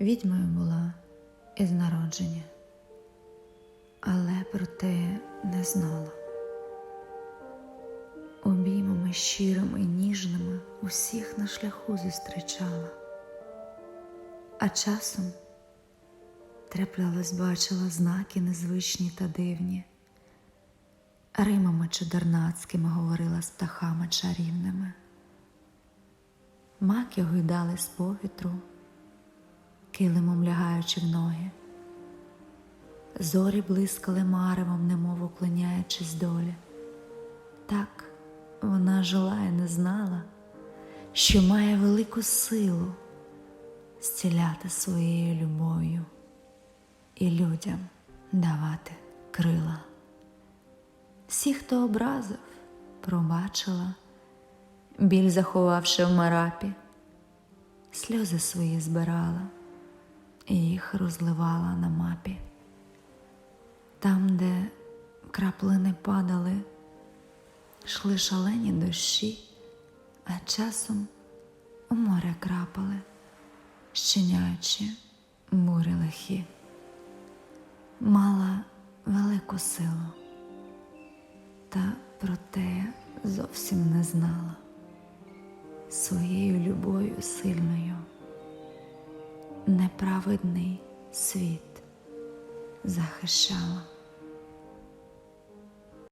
відьмою була із народження, але про те не знала. Обіймами щирими і ніжними усіх на шляху зустрічала, а часом треплялась, бачила знаки незвичні та дивні. Римами чудернацькими говорила з птахами чарівними. Маки гойдали з повітру, килимом лягаючи в ноги. Зорі блискали маревом, немов уклоняючись долі. Так вона жила і не знала, що має велику силу зціляти своєю любов'ю і людям давати крила. Всі, хто образив, пробачила, біль заховавши в марапі, сльози свої збирала і їх розливала на мапі. Там, де краплини падали, йшли шалені дощі, а часом у море крапали, щиняючи бурі лихі. Мала велику силу, та проте зовсім не знала своєю любов'ю сильною. Неправедний світ захищала.